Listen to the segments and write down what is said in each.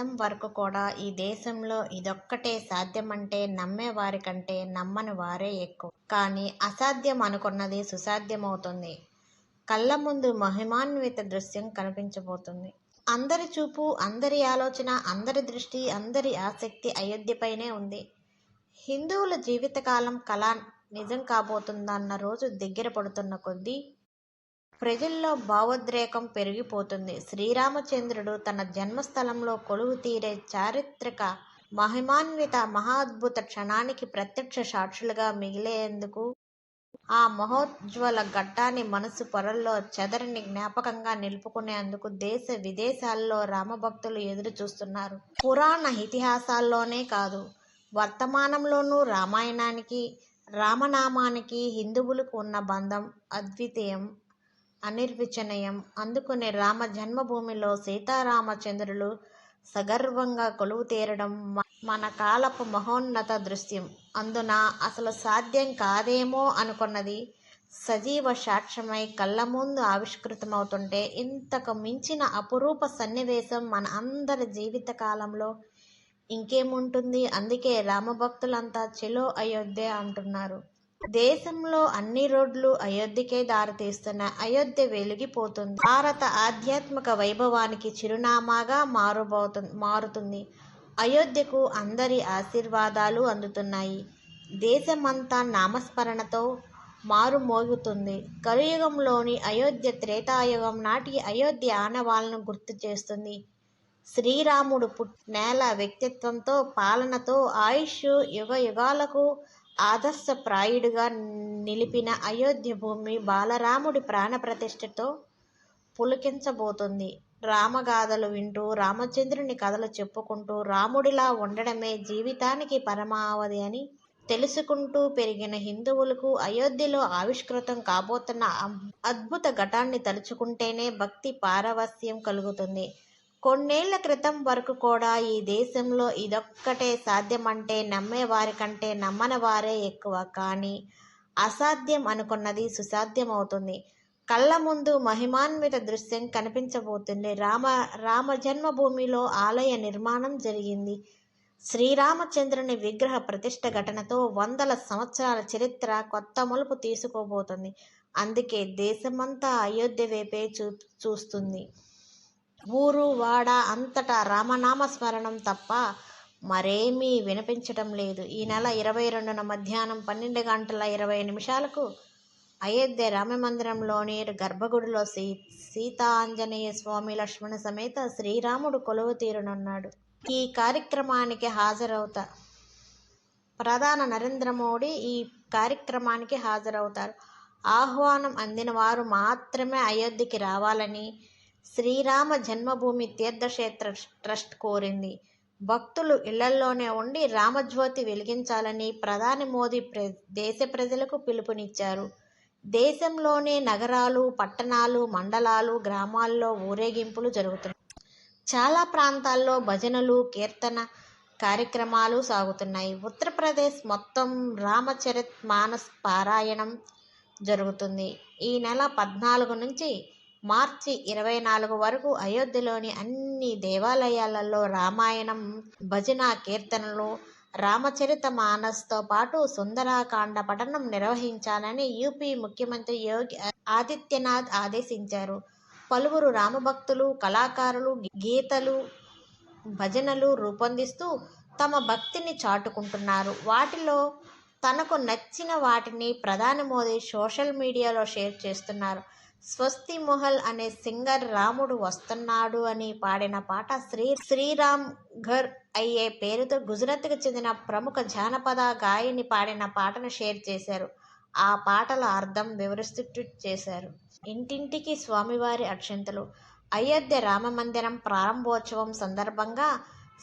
క్రితం వరకు కూడా ఈ దేశంలో ఇదొక్కటే సాధ్యమంటే నమ్మే వారికంటే నమ్మని వారే ఎక్కువ. కానీ అసాధ్యం అనుకున్నది సుసాధ్యమవుతుంది. కళ్ళ ముందు మహిమాన్విత దృశ్యం కనిపించబోతుంది. అందరి చూపు అందరి ఆలోచన అందరి దృష్టి అందరి ఆసక్తి అయోధ్యపైనే ఉంది. హిందువుల జీవితకాలం కళ నిజం కాబోతుందన్న రోజు దగ్గర పడుతున్న కొద్దీ ప్రజల్లో భావోద్రేకం పెరిగిపోతుంది. శ్రీరామచంద్రుడు తన జన్మస్థలంలో కొలువు తీరే చారిత్రక మహిమాన్విత మహాద్భుత క్షణానికి ప్రత్యక్ష సాక్షులుగా మిగిలేందుకు ఆ మహోజ్వల ఘట్టాన్ని మనసు పొరల్లో చెదరని జ్ఞాపకంగా నిలుపుకునేందుకు దేశ విదేశాల్లో రామభక్తులు ఎదురు చూస్తున్నారు పురాణ ఇతిహాసాల్లోనే కాదు వర్తమానంలోనూ రామాయణానికి రామనామానికి హిందువులకు ఉన్న బంధం అద్వితీయం. అనిర్వచనీయం. అందుకునే రామ జన్మభూమిలో సీతారామచంద్రులు సగర్వంగా కొలువు తీరడం మన కాలపు మహోన్నత దృశ్యం. అందున అసలు సాధ్యం కాదేమో అనుకున్నది సజీవ సాక్ష్యమై కళ్ళ ముందు ఆవిష్కృతమవుతుంటే ఇంతకు మించిన అపురూప సన్నివేశం మన అందరి జీవిత కాలంలో ఇంకేముంటుంది? అందుకే రామభక్తులంతా చెలో అయోధ్య అంటున్నారు. దేశంలో అన్ని రోడ్లు అయోధ్యకే దారితీస్తున్న అయోధ్య వెలిగిపోతుంది. భారత ఆధ్యాత్మిక వైభవానికి చిరునామాగా మారుబోతు మారుతుంది. అయోధ్యకు అందరి ఆశీర్వాదాలు అందుతున్నాయి. దేశమంతా నామస్మరణతో మారుమోగుతుంది. కలియుగంలోని అయోధ్య త్రేతాయుగం నాటి అయోధ్య ఆనవాళ్ళను గుర్తు చేస్తుంది. శ్రీరాముడు పుట్నేల వ్యక్తిత్వంతో పాలనతో ఆయుష్ యుగ యుగాలకు ఆదర్శప్రాయుడిగా నిలిపిన అయోధ్య భూమి బాలరాముడి ప్రాణప్రతిష్ఠతో పులికించబోతుంది. రామగాథలు వింటూ రామచంద్రుని కథలు చెప్పుకుంటూ రాముడిలా ఉండడమే జీవితానికి పరమావధి అని తెలుసుకుంటూ పెరిగిన హిందువులకు అయోధ్యలో ఆవిష్కృతం కాబోతున్న అద్భుత ఘటాన్ని తలుచుకుంటేనే భక్తి పారవస్యం కలుగుతుంది. కొన్నేళ్ళ క్రితం వరకు కూడా ఈ దేశంలో ఇదొక్కటే సాధ్యమంటే నమ్మే వారి కంటే నమ్మని వారే ఎక్కువ. కానీ అసాధ్యం అనుకున్నది సుసాధ్యమవుతుంది. కళ్ళ ముందు మహిమాన్విత దృశ్యం కనిపించబోతుంది. రామ రామ జన్మభూమిలో ఆలయ నిర్మాణం జరిగింది. శ్రీరామచంద్రుని విగ్రహ ప్రతిష్ట ఘటనతో వందల సంవత్సరాల చరిత్ర కొత్త మలుపు తీసుకోబోతుంది. అందుకే దేశమంతా అయోధ్య వైపే చూ చూస్తుంది. ఊరు వాడ అంతటా రామనామ స్మరణం తప్ప మరేమీ వినిపించటం లేదు. ఈ నెల ఇరవై రెండున మధ్యాహ్నం పన్నెండు గంటల ఇరవై నిమిషాలకు అయోధ్య రామమందిరంలోని గర్భగుడిలో సీ సీతా ఆంజనేయ స్వామి లక్ష్మణ సమేత శ్రీరాముడు కొలువు తీరునున్నాడు. ఈ కార్యక్రమానికి హాజరవుతా ప్రధాన నరేంద్ర మోడీ ఈ కార్యక్రమానికి హాజరవుతారు. ఆహ్వానం అందిన వారు మాత్రమే అయోధ్యకి రావాలని శ్రీరామ జన్మభూమి తీర్థక్షేత్ర ట్రస్ట్ కోరింది. భక్తులు ఇళ్ళలోనే ఉండి రామజ్యోతి వెలిగించాలని ప్రధాని మోదీ ప్ర దేశ ప్రజలకు పిలుపునిచ్చారు. దేశంలోనే నగరాలు పట్టణాలు మండలాలు గ్రామాల్లో ఊరేగింపులు జరుగుతున్నాయి. చాలా ప్రాంతాల్లో భజనలు కీర్తన కార్యక్రమాలు సాగుతున్నాయి. ఉత్తరప్రదేశ్ మొత్తం రామచరిత్ మానస్ పారాయణం జరుగుతుంది. ఈ నెల పద్నాలుగు నుంచి మార్చి ఇరవై నాలుగు వరకు అయోధ్యలోని అన్ని దేవాలయాలలో రామాయణం భజన కీర్తనలు రామచరిత మానస్తో పాటు సుందరాకాండ పఠనం నిర్వహించాలని యూపీ ముఖ్యమంత్రి యోగి ఆదిత్యనాథ్ ఆదేశించారు. పలువురు రామభక్తులు కళాకారులు గీతలు భజనలు రూపొందిస్తూ తమ భక్తిని చాటుకుంటున్నారు. వాటిలో తనకు నచ్చిన వాటిని ప్రధాని మోదీ సోషల్ మీడియాలో షేర్ చేస్తున్నారు. స్వస్తి మొహల్ అనే సింగర్ రాముడు వస్తున్నాడు అని పాడిన పాట శ్రీ శ్రీరామ్ ఘర్ అయ్యే పేరుతో గుజరాత్కు చెందిన ప్రముఖ జానపద గాయని పాడిన పాటను షేర్ చేశారు. ఆ పాటల అర్థం వివరిస్తూ ట్వీట్ చేశారు. ఇంటింటికి స్వామివారి అక్షంతలు అయోధ్య రామ మందిరం ప్రారంభోత్సవం సందర్భంగా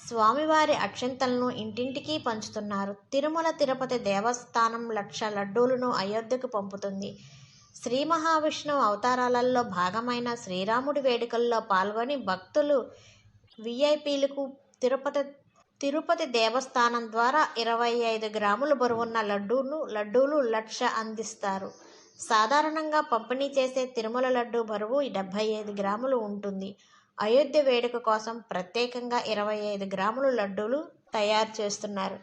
స్వామివారి అక్షంతలను ఇంటింటికి పంచుతున్నారు. తిరుమల తిరుపతి దేవస్థానం లక్ష లడ్డూలను అయోధ్యకు పంపుతుంది. శ్రీ మహావిష్ణువు అవతారాలలో భాగమైన శ్రీరాముడి వేడుకల్లో పాల్గొని భక్తులు విఐపీలకు తిరుపతి తిరుపతి దేవస్థానం ద్వారా ఇరవై ఐదు గ్రాముల బరువున్న లడ్డూను లడ్డూలు లక్ష అందిస్తారు. సాధారణంగా పంపిణీ చేసే తిరుమల లడ్డు బరువు డెబ్బై ఐదు గ్రాములు ఉంటుంది. అయోధ్య వేడుక కోసం ప్రత్యేకంగా ఇరవై ఐదు గ్రాముల లడ్డూలు తయారు చేస్తున్నారు.